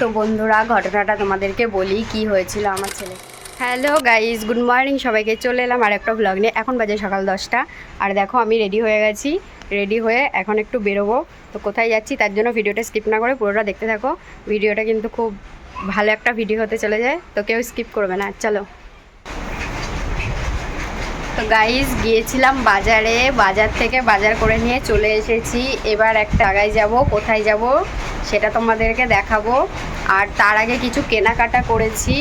তো বন্ধুরা, ঘটনাটা তোমাদেরকে বলি, কি হয়েছিল আমার ছেলে। হ্যালো গাইজ গুড মর্নিং সবাইকে চলে এলাম আর একটা ব্লগ নিয়ে। এখন বাজে সকাল দশটা। আর দেখো, আমি রেডি হয়ে গেছি। রেডি হয়ে এখন একটু বেরোবো। তো কোথায় যাচ্ছি তার জন্য ভিডিওটা স্কিপ না করে পুরোটা দেখতে থাকো। ভিডিওটা কিন্তু খুব ভালো একটা ভিডিও হতে চলে যায় তো কেউ স্কিপ করবে না। চলো। তো গাইজ গিয়েছিলাম বাজারে। বাজার থেকে বাজার করে নিয়ে চলে এসেছি। এবার একটা জায়গায় যাব, কোথায় যাব সেটা তোমাদেরকে দেখাবো। আর তার আগে কিছু কেনাকাটা করেছি।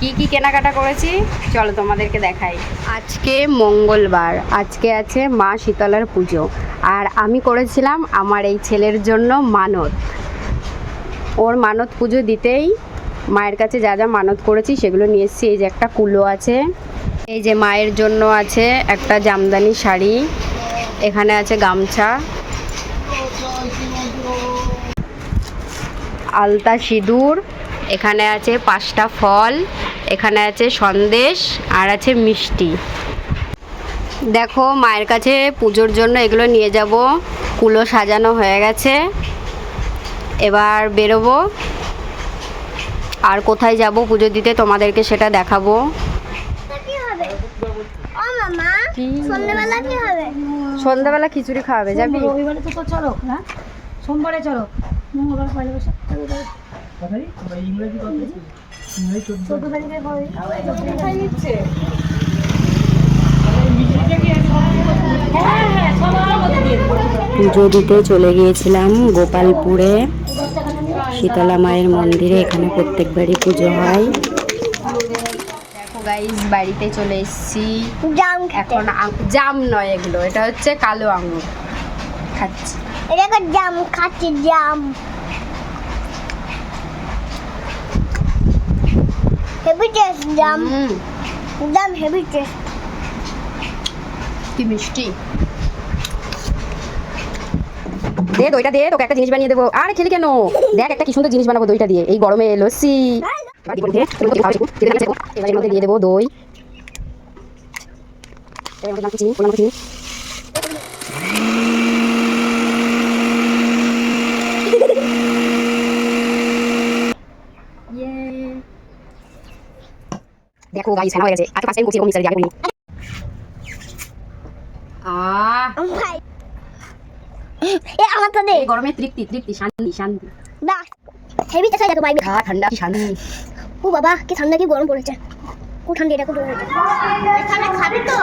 কী কী কেনাকাটা করেছি? চলো তোমাদেরকে দেখাই। আজকে মঙ্গলবার। আজকে আছে মা শীতলার পুজো। আর আমি করেছিলাম আমার এই ছেলের জন্য মানত। ওর মানত পুজো দিতেই মায়ের কাছে যা যা মানত করেছি সেগুলো নিয়ে এসেছি। এই যে একটা কুলো আছে। এই যে মায়ের জন্য আছে একটা জামদানি শাড়ি, এখানে আছে গামছা। আলতা সিঁদুর, এখানে আছে পাঁচটা ফল, এখানে আছে সন্দেশ আর আছে মিষ্টি। দেখো, মায়ের কাছে পুজোর জন্য এগুলো নিয়ে যাব। কুলো সাজানো হয়ে গেছে। এবার বেরোবো। আর কোথায় যাব পুজো দিতে তোমাদেরকে সেটা দেখাবো। সন্ধ্যাবেলা কি হবে? সন্ধ্যাবেলা খিচুড়ি খাওয়াবে যাবি? রবিবারে তো তো চড়ক না সোমবারে চড়ক মঙ্গলবার পয়লা বৈশাখ চোদ্দ তারিখে। হয় হ্যাঁ হ্যাঁ। পুজো দিতে চলে গিয়েছিলাম গোপালপুরে। শীতলা মায়ের মন্দিরে এখানে প্রত্যেকবারই পুজো হয়। গাইজ বাড়িতে চলে এসেছি। জাম এখন জাম নয় এগুলো এটা হচ্ছে কালো আঙুর। খাচ্ছি। এটা জাম খাচ্ছি জাম। হেভি টেস্ট জাম। জাম হেভি টেস্ট কি মিষ্টি। দে দইটা দে তোকে একটা জিনিস বানিয়ে দেবো। আর খেলি কেন? দেখ একটা কি সুন্দর জিনিস বানাবো দইটা দিয়ে এই গরমে লস্যি। এবার এর মধ্যে দিয়ে দেবো দই এবার মধ্যে দিলাম চিনি, পরিমাণ চিনি। দেখো গাইস ফেনা হয়ে গেছে আজকে ফার্স্ট টাইম করছি এরকম মিক্সারে আগে করিনি এ আমার তো এই গরমে তৃপ্তি তৃপ্তি শান্তি শান্তি বাস হেভি টেস্ট আছে ভাই ঠান্ডা কি শান্তি ও বাবা কি ঠান্ডা কি গরম পড়েছে। খুব ঠান্ডা এটা খুব এখানে খাবি তো।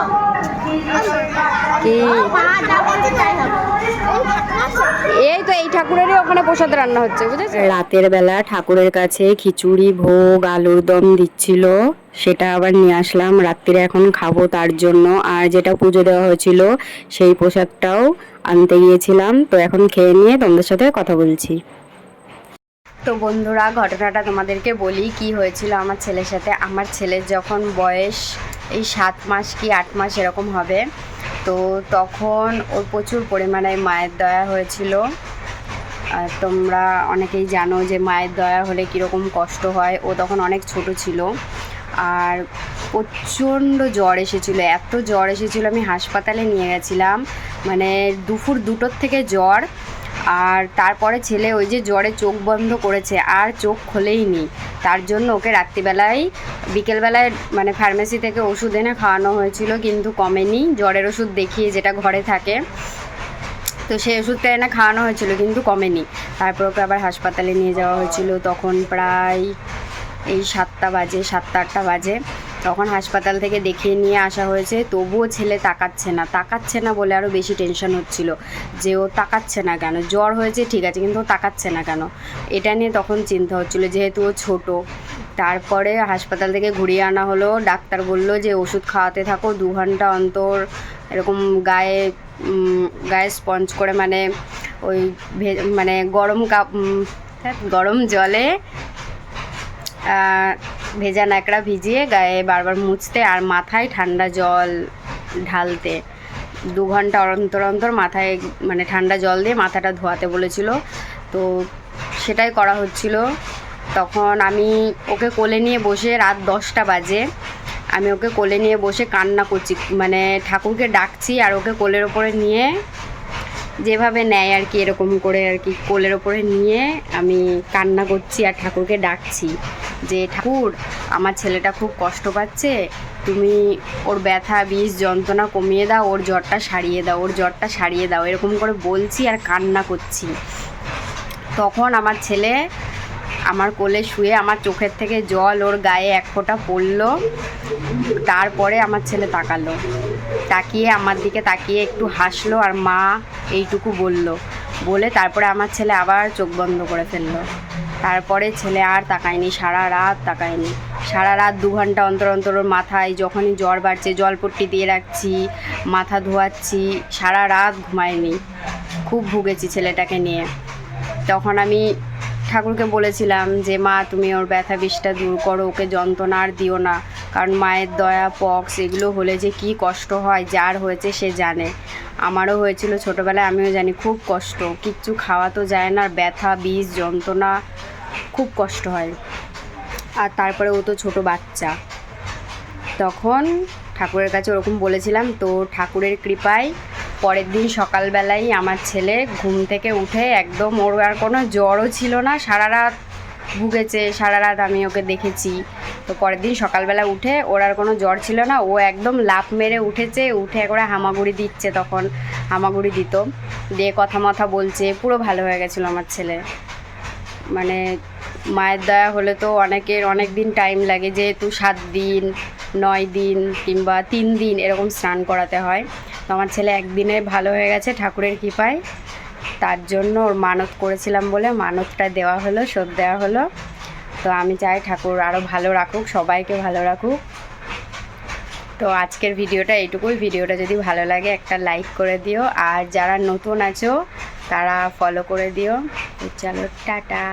এই তো এই ঠাকুরেরই ওখানে প্রসাদ রান্না হচ্ছে বুঝেছ রাতের বেলা ঠাকুরের কাছে খিচুড়ি ভোগ আলুর দম দিচ্ছিল। সেটা আবার নিয়ে আসলাম। রাত্রিরে এখন খাব তার জন্য। আর যেটা পুজো দেওয়া হয়েছিল সেই প্রসাদটাও আনতে গিয়েছিলাম। তো এখন খেয়ে নিয়ে তোমাদের সাথে কথা বলছি। তো বন্ধুরা, ঘটনাটা তোমাদেরকে বলি কি হয়েছিল আমার ছেলের সাথে। আমার ছেলের যখন বয়স এই সাত মাস কি আট মাস এরকম হবে, তো তখন ওর প্রচুর পরিমাণে মায়ের দয়া হয়েছিল। আর তোমরা অনেকেই জানো যে মায়ের দয়া হলে কীরকম কষ্ট হয়। ও তখন অনেক ছোট ছিল আর প্রচণ্ড জ্বর এসেছিল। এত জ্বর এসেছিল আমি হাসপাতালে নিয়ে গেছিলাম। মানে দুপুর দুটোর থেকে জ্বর আর তারপরে ছেলে ওই যে জ্বরে চোখ বন্ধ করেছে, আর চোখ খোলেই নি তার জন্য ওকে রাত্রিবেলায় বিকেলবেলায় মানে ফার্মেসি থেকে ওষুধ এনে খাওয়ানো হয়েছিল, কিন্তু কমেনি। জ্বরের ওষুধ দেখিয়ে যেটা ঘরে থাকে, তো সেই ওষুধটা এনে খাওয়ানো হয়েছিল, কিন্তু কমেনি। তারপর ওকে আবার হাসপাতালে নিয়ে যাওয়া হয়েছিল, তখন প্রায় এই সাতটা বাজে, সাতটা, আটটা বাজে। তখন হাসপাতাল থেকে দেখিয়ে নিয়ে আসা হয়েছে, তবুও ছেলে তাকাচ্ছে না। তাকাচ্ছে না বলে আরও বেশি টেনশন হচ্ছিল যে ও তাকাচ্ছে না কেন? জ্বর হয়েছে, ঠিক আছে, কিন্তু ও তাকাচ্ছে না কেন? এটা নিয়ে তখন চিন্তা হচ্ছিল, যেহেতু ও ছোটো। তারপরে হাসপাতাল থেকে ঘুরিয়ে আনা হলো, ডাক্তার বলল যে ওষুধ খাওয়াতে থাকো, দু ঘণ্টা অন্তর এরকম গায়ে গায়ে স্পঞ্জ করে মানে ওই মানে গরম কাপ গরম জলে ভেজা ন্যাকড়া ভিজিয়ে গায়ে বারবার মুছতে আর মাথায় ঠান্ডা জল ঢালতে। দু ঘণ্টা অন্তর অন্তর মাথায় মানে ঠান্ডা জল দিয়ে মাথাটা ধোয়াতে বলেছিল। তো সেটাই করা হচ্ছিল। তখন আমি ওকে কোলে নিয়ে বসে রাত দশটা বাজে। আমি ওকে কোলে নিয়ে বসে কান্না করছি মানে ঠাকুরকে ডাকছি আর ওকে কোলের ওপরে নিয়ে যেভাবে নেয় আর কি, এরকম করে আর কি কোলের ওপরে নিয়ে আমি কান্না করছি আর ঠাকুরকে ডাকছি। যে, ঠাকুর, আমার ছেলেটা খুব কষ্ট পাচ্ছে। তুমি ওর ব্যথা, বিষ, যন্ত্রণা কমিয়ে দাও, ওর জ্বরটা সারিয়ে দাও, ওর জ্বরটা সারিয়ে দাও। এরকম করে বলছি আর কান্না করছি। তখন আমার ছেলে আমার কোলে শুয়ে আমার চোখের থেকে জল ওর গায়ে এক ফোঁটা পড়ল। তারপরে আমার ছেলে তাকালো। তাকিয়ে আমার দিকে তাকিয়ে একটু হাসলো আর মা এইটুকু বলল বলে তারপরে আমার ছেলে আবার চোখ বন্ধ করে ফেলল। তারপরে ছেলে আর তাকায়নি, সারা রাত তাকায়নি। সারা রাত দু ঘণ্টা অন্তর অন্তর মাথায় যখনই জ্বর বাড়ছে, জলপট্টি দিয়ে রাখছি, মাথা ধোয়াচ্ছি, সারা রাত ঘুমায়নি। খুব ভুগেছি ছেলেটাকে নিয়ে। তখন আমি ঠাকুরকে বলেছিলাম যে, মা, তুমি ওর ব্যথা বিষটা দূর করো, ওকে যন্ত্রণা আর দিও না। কারণ মায়ের দয়া, পক্স, এগুলো হলে যে কি কষ্ট হয়, যার হয়েছে সে জানে। আমারও হয়েছিল ছোটোবেলায়, আমিও জানি খুব কষ্ট। কিচ্ছু খাওয়া তো যায় না আর ব্যথা, বিষ, যন্ত্রণা, খুব কষ্ট হয়। আর তারপরে ও তো ছোট বাচ্চা। তখন ঠাকুরের কাছে ওরকম বলেছিলাম, তো ঠাকুরের কৃপায় পরের দিন সকালবেলায় আমার ছেলে ঘুম থেকে উঠে একদম ওর আর কোনো জ্বরও ছিল না, সারা রাত ভুগেছে, সারা রাত আমি ওকে দেখেছি। তো পরের দিন সকালবেলা উঠে ওর আর কোনো জ্বর ছিল না, ও একদম লাফ মেরে উঠেছে, উঠে একবারে হামাগুড়ি দিচ্ছে তখন, হামাগুড়ি দিত। দিয়ে কথা মথা বলছে, পুরো ভালো হয়ে গেছিল আমার ছেলে। মানে মায়ের দয়া হলে তো অনেকের অনেক দিন টাইম লাগে যেহেতু সাত দিন, নয় দিন কিংবা তিন দিন এরকম স্নান করাতে হয়। তো আমার ছেলে একদিনে ভালো হয়ে গেছে ঠাকুরের কৃপায়। তার জন্য ওর মানত করেছিলাম বলে মানতটা দেওয়া হলো, শোধ দেওয়া হলো। তো আমি চাই ঠাকুর আরও ভালো রাখুক, সবাইকে ভালো রাখুক। তো আজকের ভিডিওটা এইটুকুই। ভিডিওটা যদি ভালো লাগে একটা লাইক করে দিও। আর যারা নতুন আছো, তারা ফলো করে দিও। চলো, টাটা।